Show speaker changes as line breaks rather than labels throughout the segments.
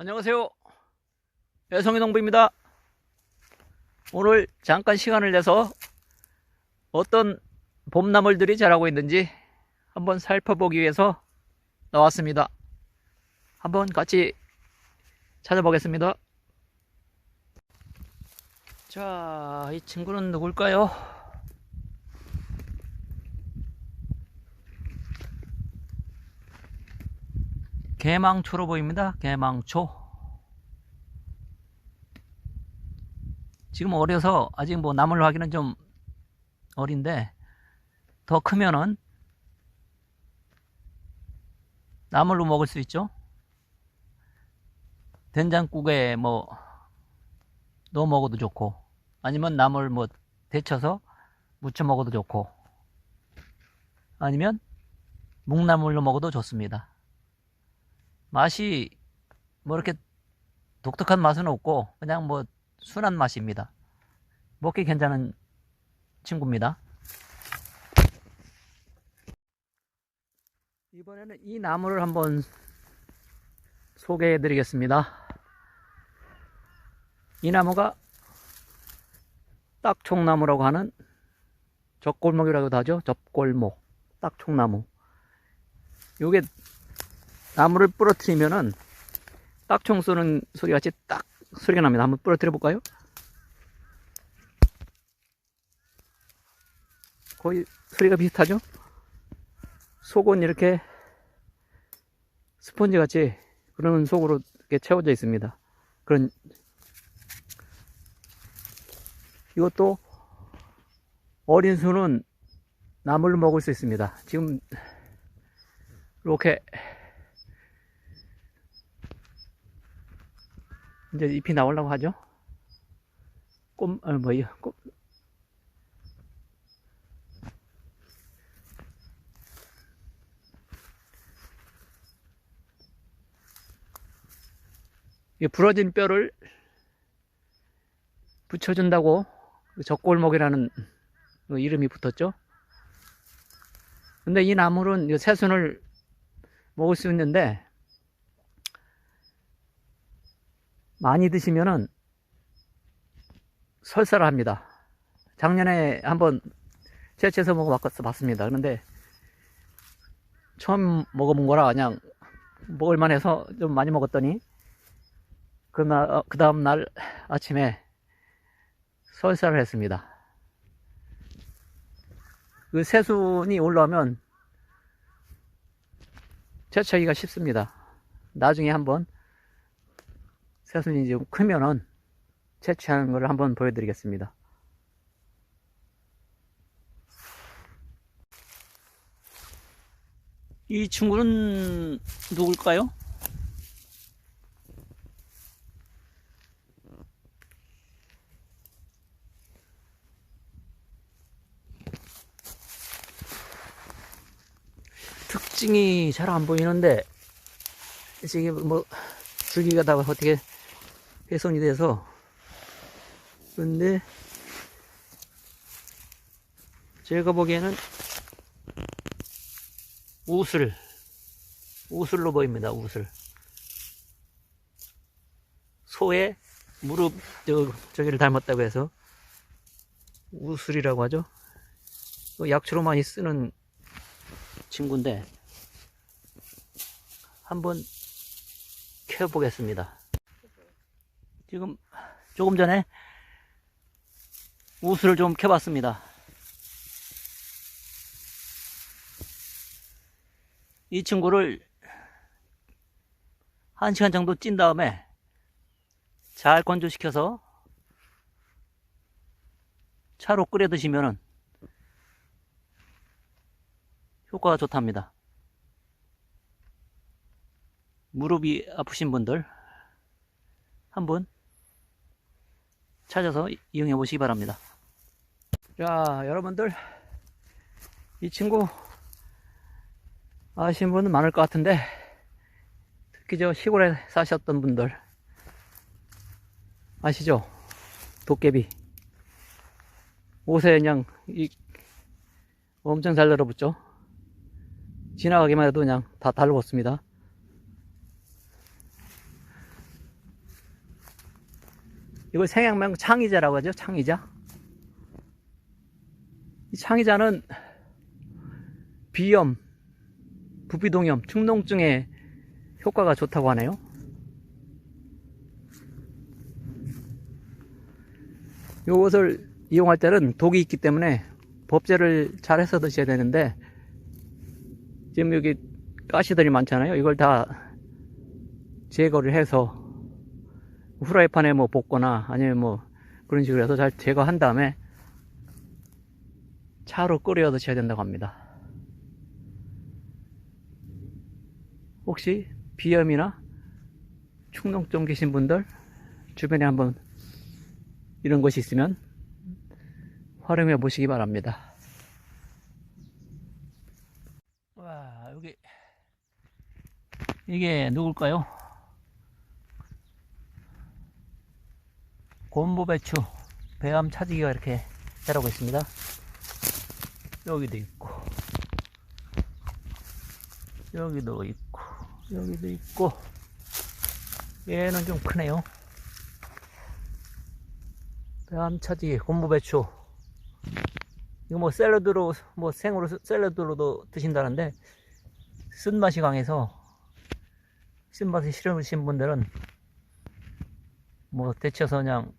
안녕하세요. 여성의 농부입니다. 오늘 잠깐 시간을 내서 어떤 봄나물들이 자라고 있는지 한번 살펴보기 위해서 나왔습니다. 한번 같이 찾아보겠습니다. 자, 이 친구는 누굴까요? 개망초로 보입니다. 개망초. 지금 어려서 아직 뭐 나물 하기는 좀 어린데 더 크면은 나물로 먹을 수 있죠. 된장국에 뭐 넣어 먹어도 좋고 아니면 나물 뭐 데쳐서 무쳐 먹어도 좋고 아니면 묵나물로 먹어도 좋습니다. 맛이 뭐 이렇게 독특한 맛은 없고 그냥 뭐 순한 맛입니다. 먹기 괜찮은 친구입니다. 이번에는 이 나무를 한번 소개해 드리겠습니다. 이 나무가 딱총나무라고 하는 적골목이라고도 하죠. 접골목, 딱총나무. 요게 나무를 부러뜨리면은 딱총 쏘는 소리 같이 딱 소리가 납니다. 한번 부러뜨려 볼까요? 거의 소리가 비슷하죠? 속은 이렇게 스펀지 같이 그런 속으로 이렇게 채워져 있습니다. 그런 이것도 어린 수는 나물로 먹을 수 있습니다. 지금 이렇게 이제 잎이 나오려고 하죠. 꽃, 어, 뭐요? 꽃. 이 부러진 뼈를 붙여준다고 그 적골목이라는 그 이름이 붙었죠. 근데 이 나물은 이 새순을 먹을 수 있는데 많이 드시면은 설사를 합니다. 작년에 한번 채취해서 먹어봤습니다. 그런데 처음 먹어본 거라 그냥 먹을만 해서 좀 많이 먹었더니 그날, 어, 그 다음날 아침에 설사를 했습니다. 그 새순이 올라오면 채취하기가 쉽습니다. 나중에 한번 새순이 좀 크면은 채취하는 걸 한번 보여드리겠습니다. 이 친구는 누굴까요? 특징이 잘 안 보이는데 지금 뭐 줄기가 다 어떻게 훼손이 돼서. 근데 제가 보기에는 우슬 우슬로 보입니다 우슬. 소의 무릎 저, 저기를 닮았다고 해서 우슬이라고 하죠. 그 약초로 많이 쓰는 친구인데 한번 켜보겠습니다 지금 조금 전에 우수를 좀 켜봤습니다. 이 친구를 한 시간 정도 찐 다음에 잘 건조시켜서 차로 끓여 드시면 효과가 좋답니다. 무릎이 아프신 분들 한번 찾아서 이용해 보시기 바랍니다. 자, 여러분들, 이 친구 아시는 분은 많을 것 같은데, 특히 저 시골에 사셨던 분들, 아시죠? 도깨비. 옷에 그냥, 이, 엄청 잘 들어붙죠? 지나가기만 해도 그냥 다 달라붙습니다. 이걸 생양명 창의자라고 하죠. 창의자. 이 창의자는 비염, 부비동염, 축농증에 효과가 좋다고 하네요. 이것을 이용할 때는 독이 있기 때문에 법제를 잘 해서 드셔야 되는데 지금 여기 가시들이 많잖아요. 이걸 다 제거를 해서 후라이팬에 뭐 볶거나 아니면 뭐 그런 식으로 해서 잘 제거한 다음에 차로 끓여 드셔야 된다고 합니다. 혹시 비염이나 축농증 계신 분들 주변에 한번 이런 것이 있으면 활용해 보시기 바랍니다. 와, 여기 이게 누굴까요? 곤보배추 배암 차지기가 이렇게 자라고 있습니다. 여기도 있고 여기도 있고 여기도 있고 얘는 좀 크네요. 배암 차지기 곤보배추 이거 뭐 샐러드로 뭐 생으로 샐러드로도 드신다는데 쓴맛이 강해서 쓴맛이 싫으신 분들은 뭐 데쳐서 그냥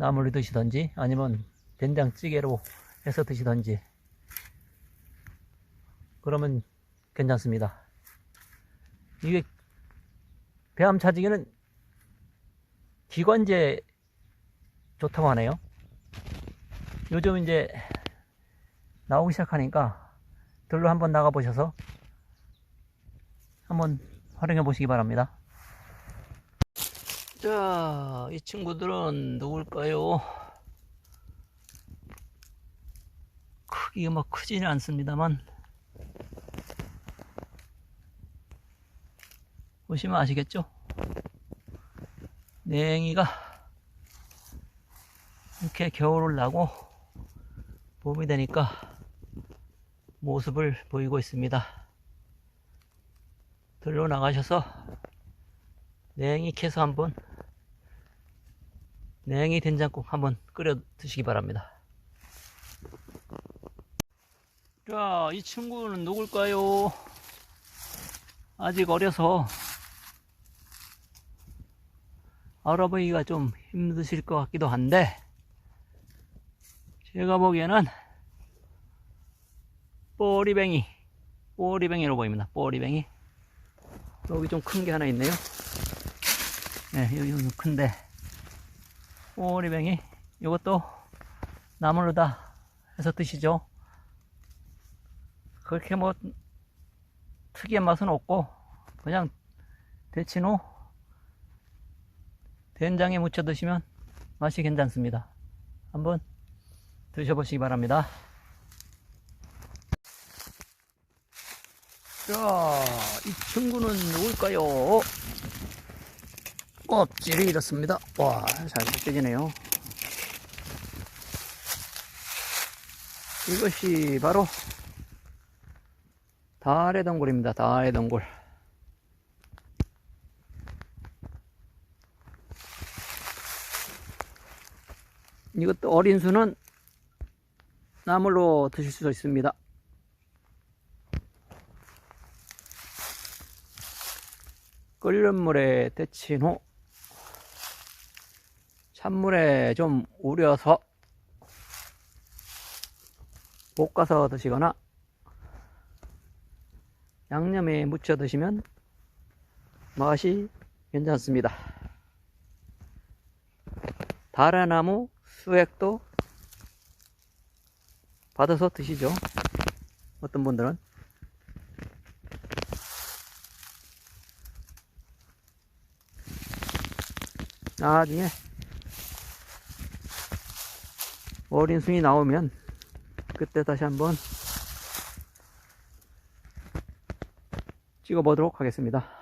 나물로 드시던지 아니면 된장찌개로 해서 드시던지 그러면 괜찮습니다. 이게 배암 차지기는 기관지에 좋다고 하네요. 요즘 이제 나오기 시작하니까 들로 한번 나가 보셔서 한번 활용해 보시기 바랍니다. 자, 이 친구들은 누굴까요? 크기가 막 크지는 않습니다만 보시면 아시겠죠? 냉이가 이렇게 겨울을 나고 봄이 되니까 모습을 보이고 있습니다. 들러 나가셔서 냉이 캐서 한번 냉이 된장국 한번 끓여 드시기 바랍니다. 자, 이 친구는 누굴까요? 아직 어려서 알아보기가 좀 힘드실 것 같기도 한데 제가 보기에는 뽀리뱅이 뽀리뱅이로 보입니다. 뽀리뱅이 여기 좀 큰 게 하나 있네요. 네, 여기 좀 큰데 뽀리뱅이 이것도 나물로 다 해서 드시죠. 그렇게 뭐 특이한 맛은 없고 그냥 데친 후 된장에 묻혀 드시면 맛이 괜찮습니다. 한번 드셔보시기 바랍니다. 자, 이 친구는 누굴까요? 껍질이 이렇습니다. 와, 잘 벗겨지네요. 이것이 바로 달의 덩굴입니다. 달의 덩굴. 이것도 어린 수는 나물로 드실 수 있습니다. 끓는 물에 데친 후 찬물에 좀 우려서 볶아서 드시거나 양념에 묻혀 드시면 맛이 괜찮습니다. 다라나무 수액도 받아서 드시죠. 어떤 분들은 나중에 어린 순이 나오면 그때 다시 한번 찍어 보도록 하겠습니다.